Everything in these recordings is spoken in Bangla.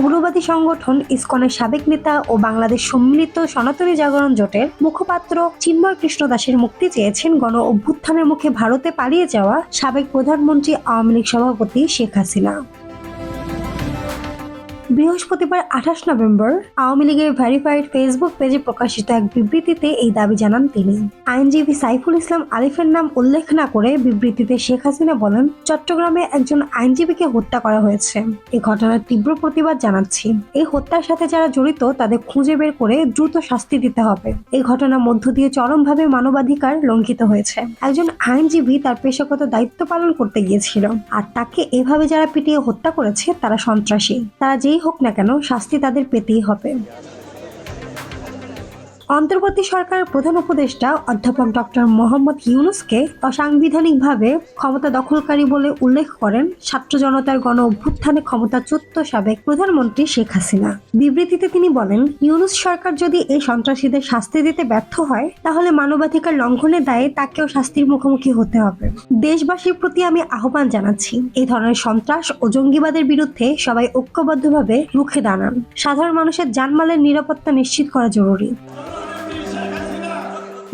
মানবতাবাদী সংগঠন ইসকনের সাবেক নেতা ও বাংলাদেশ সম্মিলিত সনাতনী জাগরণ জোটের মুখপাত্র চিন্ময় কৃষ্ণ দাসের মুক্তি চেয়েছেন গণ অভ্যুত্থানের মুখে ভারতে পালিয়ে যাওয়া সাবেক প্রধানমন্ত্রী আওয়ামী লীগ সভাপতি শেখ হাসিনা। বৃহস্পতিবার আঠাশ নভেম্বর, আওয়ামী লীগের ভেরিফাইড ফেসবুক পেজে প্রকাশিত এক বিবৃতিতে এই দাবি জানান তিনি। আইনজীবী সাইফুল ইসলাম আলিফের নাম উল্লেখ না করে বিবৃতিতে শেখ হাসিনা বলেন, চট্টগ্রামে একজন আইনজীবীকে হত্যা করা হয়েছে। এ ঘটনার তীব্র প্রতিবাদ জানাচ্ছি। এই হত্যার সাথে যারা জড়িত, তাদের খুঁজে বের করে দ্রুত শাস্তি দিতে হবে। এই ঘটনার মধ্য দিয়ে চরমভাবে মানবাধিকার লঙ্ঘিত হয়েছে। একজন আইনজীবী তার পেশাগত দায়িত্ব পালন করতে গিয়েছিল। আর তাকে এভাবে যারা পিটিয়ে হত্যা করেছে, তারা সন্ত্রাসী। তারা যেই হোক না কেন শাস্তি তাদের পেতেই হবে। অন্তর্বর্তী সরকারের প্রধান উপদেষ্টা অধ্যাপক ডক্টর মোহাম্মদ ইউনুসকে অসাংবিধানিকভাবে ক্ষমতা দখলকারী বলে উল্লেখ করেন ছাত্র জনতার গণ অভ্যুত্থানে ক্ষমতাচ্যুত সাবেক প্রধানমন্ত্রী শেখ হাসিনা। বিবৃতিতে তিনি বলেন, ইউনুস সরকার যদি এই সন্ত্রাসীদের শাস্তি দিতে ব্যর্থ হয়, তাহলে মানবাধিকার লঙ্ঘনের দায়ে তাকেও শাস্তির মুখোমুখি হতে হবে। দেশবাসীর প্রতি আমি আহ্বান জানাচ্ছি এই ধরনের সন্ত্রাস ও জঙ্গিবাদের বিরুদ্ধে সবাই ঐক্যবদ্ধভাবে রুখে দাঁড়ান। সাধারণ মানুষের জানমালের নিরাপত্তা নিশ্চিত করা জরুরি।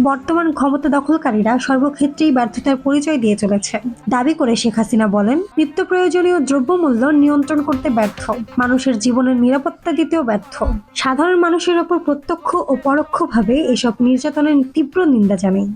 বর্তমান ক্ষমতা দখলকারীরা সর্বক্ষেত্রেই ব্যর্থতার পরিচয় দিয়ে চলেছে। দাবি করে শেখ হাসিনা বলেন, নিত্য প্রয়োজনীয় দ্রব্যমূল্য নিয়ন্ত্রণ করতে ব্যর্থ। মানুষের জীবনের নিরাপত্তা দিতেও ব্যর্থ। সাধারণ মানুষের ওপর প্রত্যক্ষ ও পরোক্ষভাবে এসব নির্যাতনের তীব্র নিন্দা জানাই।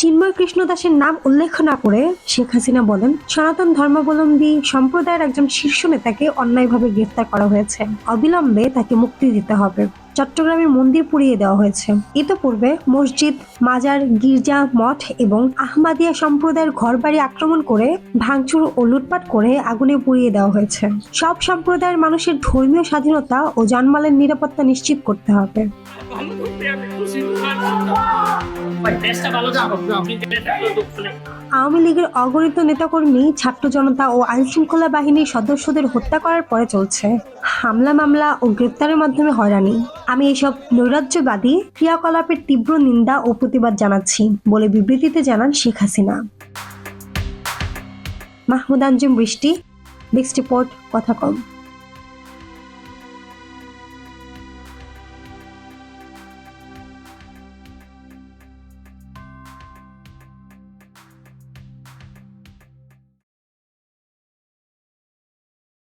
চিন্ময় কৃষ্ণ দাসের নাম উল্লেখ না করে শেখ হাসিনা বলেন, সনাতন ধর্মাবলম্বী সম্প্রদায়ের একজন শীর্ষ নেতাকে অন্যায়ভাবে গ্রেফতার করা হয়েছে। অবিলম্বে তাকে মুক্তি দিতে হবে। চট্টগ্রামের মন্দির পুড়িয়ে দেওয়া হয়েছে। ইতোপূর্বে মসজিদ, মাজার, গির্জা, মঠ এবং আহমাদিয়া সম্প্রদায়ের ঘরবাড়ি আক্রমণ করে, ভাঙচুর ও লুটপাট করে আগুনে পুড়িয়ে দেওয়া হয়েছে। সব সম্প্রদায়ের মানুষের ধর্মীয় স্বাধীনতা ও জানমালের নিরাপত্তা নিশ্চিত করতে হবে। আওয়ামী লীগের অগণিত নেতাকর্মী, ছাত্র জনতা ও আইনশৃঙ্খলা বাহিনীর সদস্যদের হত্যা করার পরে চলছে হামলা মামলা ও গ্রেপ্তারের মাধ্যমে হয়রানি। আমি এসব নৈরাজ্যবাদী ক্রিয়াকলাপের তীব্র নিন্দা ও প্রতিবাদ জানাচ্ছি বলে বিবৃতিতে জানান শেখ হাসিনা। মাহমুদ আঞ্জুম বৃষ্টি নেক্সট রিপোর্ট, কথা কম।